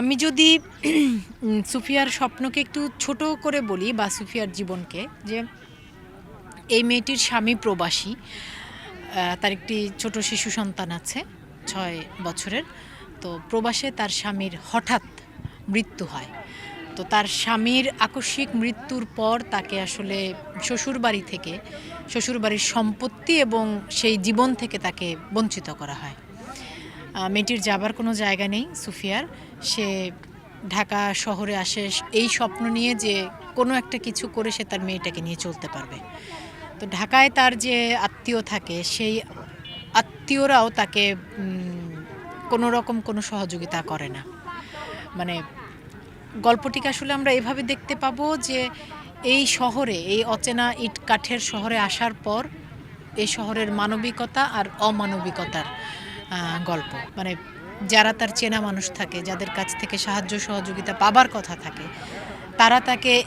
আমি যদি সুফিয়ার স্বপ্নকে একটু ছোট করে বলি বা সুফিয়ার জীবনকে, যে এই মেয়েটির স্বামী প্রবাসী তার একটি ছোট শিশু সন্তান আছে, ছয় বছরের। তো প্রবাসে তার স্বামীর হঠাৎ মৃত্যু হয়। তো তার স্বামীর আকস্মিক মৃত্যুর পর তাকে আসলে শ্বশুরবাড়ি থেকে, শ্বশুরবাড়ির সম্পত্তি এবং সেই জীবন থেকে তাকে বঞ্চিত করা হয়। মেয়েটির যাবার কোনো জায়গা নেই, সুফিয়ার। সে ঢাকা শহরে আসে, এই স্বপ্ন নিয়ে যে কোনো একটা কিছু করে সে তার মেয়েটাকে নিয়ে চলতে পারবে। তো ঢাকায় তার যে আত্মীয় থাকে, সেই আত্মীয়রাও তাকে কোনো রকম কোনো সহযোগিতা করে না। মানে গল্পটিকে আসলে আমরা এভাবে দেখতে পাবো যে এই শহরে, এই অচেনা ইট কাঠের শহরে আসার পর এই শহরের মানবিকতা আর অমানবিকতার গল্প। মানে যারা তার চেনা মানুষ থাকে, যাদের কাছ থেকে সাহায্য সহযোগিতা পাবার কথা থাকে, তারা তাকে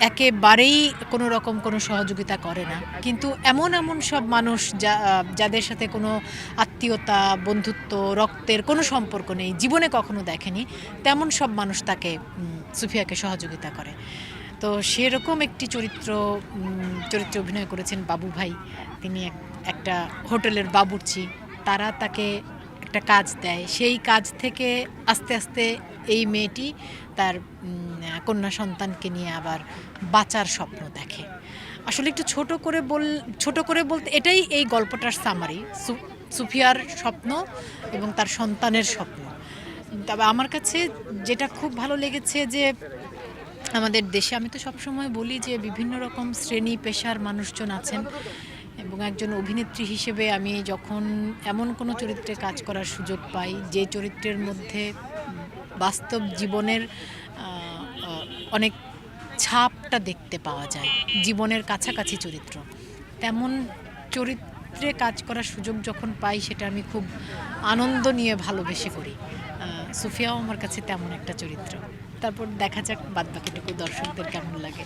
একেবারেই কোনো রকম কোনো সহযোগিতা করে না। কিন্তু এমন এমন সব মানুষ যা, যাদের সাথে কোনো আত্মীয়তা, বন্ধুত্ব, রক্তের কোনো সম্পর্ক নেই, জীবনে কখনো দেখেনি, তেমন সব মানুষ তাকে সুফিয়াকে সহযোগিতা করে। তো সেরকম একটি চরিত্র চরিত্রে অভিনয় করেছেন বাবু ভাই তিনি এক- একটা হোটেলের বাবুর্চি। তারা তাকে একটা কাজ দেয়। সেই কাজ থেকে আস্তে আস্তে এই মেয়েটি তার কন্যা সন্তানকে নিয়ে আবার বাঁচার স্বপ্ন দেখে। আসলে একটু ছোট করে বল, ছোট করে বলতে, এটাই এই গল্পটার সামারি সুফিয়ার স্বপ্ন এবং তার সন্তানের স্বপ্ন। তবে আমার কাছে যেটা খুব ভালো লেগেছে যে, আমাদের দেশে আমি তো সবসময় বলি যে বিভিন্ন রকম শ্রেণি, পেশার মানুষজন আছেন। এবং একজন অভিনেত্রী হিসেবে আমি যখন এমন কোনো চরিত্রে কাজ করার সুযোগ পাই, যে চরিত্রের মধ্যে বাস্তব জীবনের অনেক ছাপটা দেখতে পাওয়া যায়, জীবনের কাছাকাছি চরিত্র, তেমন চরিত্রে কাজ করার সুযোগ যখন পাই সেটা আমি খুব আনন্দ নিয়ে ভালোবেসে করি। সুফিয়াও আমার কাছে তেমন একটা চরিত্র। তারপর দেখা যাক বাদ বাকিটুকু দর্শকদের কেমন লাগে।